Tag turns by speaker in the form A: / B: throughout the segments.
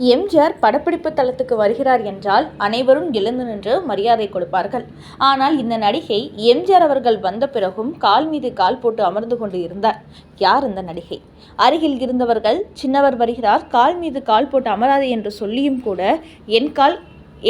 A: எம்ஜிஆர் படப்பிடிப்பு தளத்துக்கு வருகிறார் என்றால் அனைவரும் எழுந்து நின்று மரியாதை கொடுப்பார்கள். ஆனால் இந்த நடிகை எம்ஜிஆர் அவர்கள் வந்த பிறகும் கால் மீது கால் போட்டு அமர்ந்து கொண்டு இருந்தார். யார் இந்த நடிகை? அருகில் இருந்தவர்கள் சின்னவர் வருகிறார் கால் மீது கால் போட்டு அமராது என்று சொல்லியும் கூட என் கால்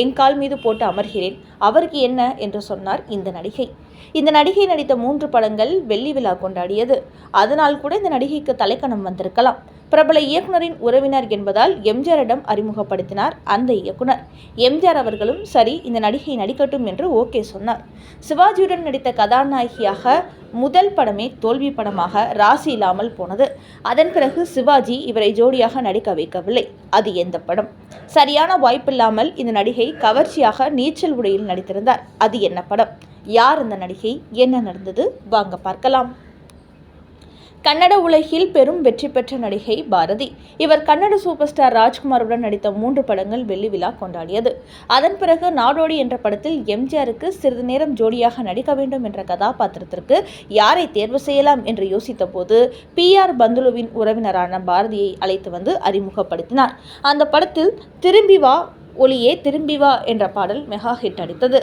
A: என் கால் மீது போட்டு அமர்கிறேன் அவருக்கு என்ன? என்று சொன்னார் இந்த நடிகை. இந்த நடிகை நடித்த மூன்று படங்கள் வெள்ளி விழா கொண்டாடியது. அதனால் கூட இந்த நடிகைக்கு தலைக்கணம் வந்திருக்கலாம். பிரபல இயக்குனரின் உறவினர் என்பதால் எம்ஜிஆரிடம் அறிமுகப்படுத்தினார் அந்த இயக்குனர். எம்ஜிஆர் அவர்களும் சரி இந்த நடிகை நடிக்கட்டும் என்று ஓகே சொன்னார். சிவாஜியுடன் நடித்த கதாநாயகியாக முதல் படமே தோல்வி படமாக ராசி இல்லாமல் போனது. அதன் பிறகு சிவாஜி இவரை ஜோடியாக நடிக்க வைக்கவில்லை. அது எந்த படம்? சரியான வாய்ப்பில்லாமல் இந்த நடிகை கவர்ச்சியாக நீச்சல் உடையில் நடித்திருந்தார். அது என்ன படம்? யார் இந்த நடிகை? என்ன நடந்தது? வாங்க பார்க்கலாம். கன்னட உலகில் பெரும் வெற்றி பெற்ற நடிகை பாரதி. இவர் கன்னட சூப்பர் ஸ்டார் ராஜ்குமாருடன் நடித்த மூன்று படங்கள் வெள்ளி விழா கொண்டாடியது. அதன் பிறகு நாடோடி என்ற படத்தில் எம்ஜிஆருக்கு சிறிது நேரம் ஜோடியாக நடிக்க வேண்டும் என்ற கதாபாத்திரத்திற்கு யாரை தேர்வு செய்யலாம் என்று யோசித்த போது பி. ஆர். பந்துலுவின் உறவினரான பாரதியை அழைத்து வந்து அறிமுகப்படுத்தினார். அந்த படத்தில் திரும்பி வா ஒளியே திரும்பி வா என்ற பாடல் மெகா ஹிட் அடித்தது.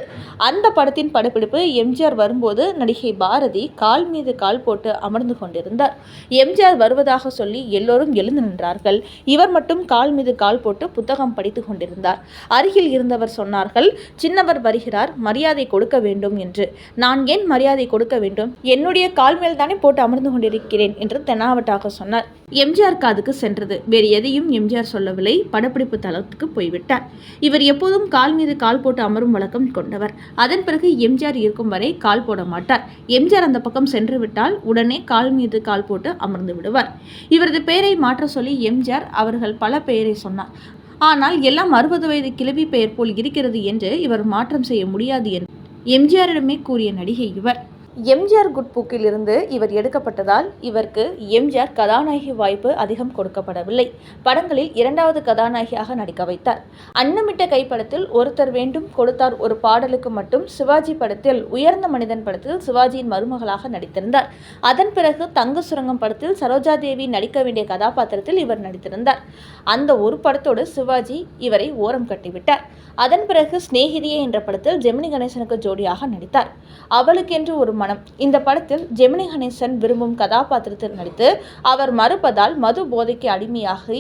A: அந்த படத்தின் படப்பிடிப்பு எம்ஜிஆர் வரும்போது நடிகை பாரதி கால் மீது கால் போட்டு அமர்ந்து கொண்டிருந்தார். எம்ஜிஆர் வருவதாக சொல்லி எல்லோரும் எழுந்து நின்றார்கள். இவர் மட்டும் கால் மீது கால் போட்டு புத்தகம் படித்து கொண்டிருந்தார். அருகில் இருந்தவர் சொன்னார்கள் சின்னவர் வருகிறார் மரியாதை கொடுக்க வேண்டும் என்று. நான் ஏன் மரியாதை கொடுக்க வேண்டும்? என்னுடைய கால் மேல் தானே போட்டு அமர்ந்து கொண்டிருக்கிறேன் என்று தெனாவட்டாக சொன்னார். எம்ஜிஆர் காதுக்கு சென்றது. வேறு எதையும் எம்ஜிஆர் சொல்லவில்லை. படப்பிடிப்பு தளத்துக்கு போய்விட்டார். இவர் எப்போதும் கால் மீது கால் போட்டு அமரும் வழக்கம் கொண்டவர். அதன் பிறகு எம்ஜிஆர் இருக்கும் வரை கால் போட மாட்டார். எம்ஜிஆர் அந்த பக்கம் சென்று விட்டால் உடனே கால் மீது கால் போட்டு அமர்ந்து விடுவார். இவரது பெயரை மாற்ற சொல்லி எம்ஜிஆர் அவர்கள் பல பெயரை சொன்னார். ஆனால் எல்லாம் அறுபது வயது கிழவி பெயர் போல் இருக்கிறது என்று இவர் மாற்றம் செய்ய முடியாது என்று எம்ஜிஆரிடமே கூறிய நடிகை இவர். எம்ஜிஆர் குட் புக்கிலிருந்து இவர் எடுக்கப்பட்டதால் இவருக்கு எம்ஜிஆர் கதாநாயகி வாய்ப்பு அதிகம் கொடுக்கப்படவில்லை. படங்களில் இரண்டாவது கதாநாயகியாக நடிக்க வைத்தார். அன்னமிட்ட கைப்படத்தில் ஒருத்தர் வேண்டும் கொடுத்தார் ஒரு பாடலுக்கு மட்டும் சிவாஜி படத்தில் உயர்ந்த மனிதன் படத்தில் சிவாஜியின் மருமகளாக நடித்திருந்தார். அதன் பிறகு தங்க சுரங்கம் படத்தில் சரோஜா தேவி நடிக்க வேண்டிய கதாபாத்திரத்தில் இவர் நடித்திருந்தார். அந்த ஒரு படத்தோடு சிவாஜி இவரை ஓரம் கட்டிவிட்டார். அதன் பிறகு சிநேகிதியே என்ற படத்தில் ஜெமினி கணேசனுக்கு ஜோடியாக நடித்தார். அவளுக்கென்று ஒரு திருமணம் இந்த படத்தில் ஜெமினி கணேசன் விரும்பும் கதாபாத்திரத்தில் நடித்து அவர் மறுப்பதால் மது போதைக்கு அடிமையாகி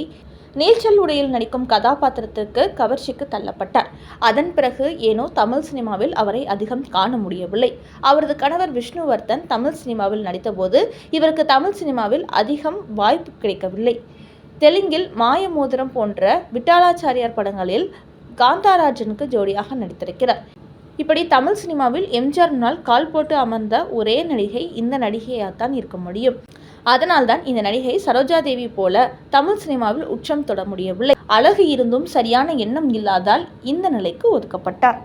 A: நீச்சல் உடையில் நடிக்கும் கதாபாத்திரத்திற்கு கவர்ச்சிக்கு தள்ளப்பட்டார். அதன் பிறகு ஏனோ தமிழ் சினிமாவில் அவரை அதிகம் காண முடியவில்லை. அவரது கணவர் விஷ்ணுவர்தன் தமிழ் சினிமாவில் நடித்தபோது இவருக்கு தமிழ் சினிமாவில் அதிகம் வாய்ப்பு கிடைக்கவில்லை. தெலுங்கில் மாயமோதிரம் போன்ற விட்டாலாச்சாரியார் படங்களில் காந்தாராஜனுக்கு ஜோடியாக நடித்திருக்கிறார். இப்படி தமிழ் சினிமாவில் எம்ஜிஆர் முன்னால் கால் போட்டு அமர்ந்த ஒரே நடிகை இந்த நடிகையாகத்தான் இருக்க முடியும். அதனால்தான் இந்த நடிகை சரோஜா தேவி போல தமிழ் சினிமாவில் உச்சம் தொட முடியவில்லை. அழகு இருந்தும் சரியான எண்ணம் இல்லாதால் இந்த நிலைக்கு ஒதுக்கப்பட்டார்.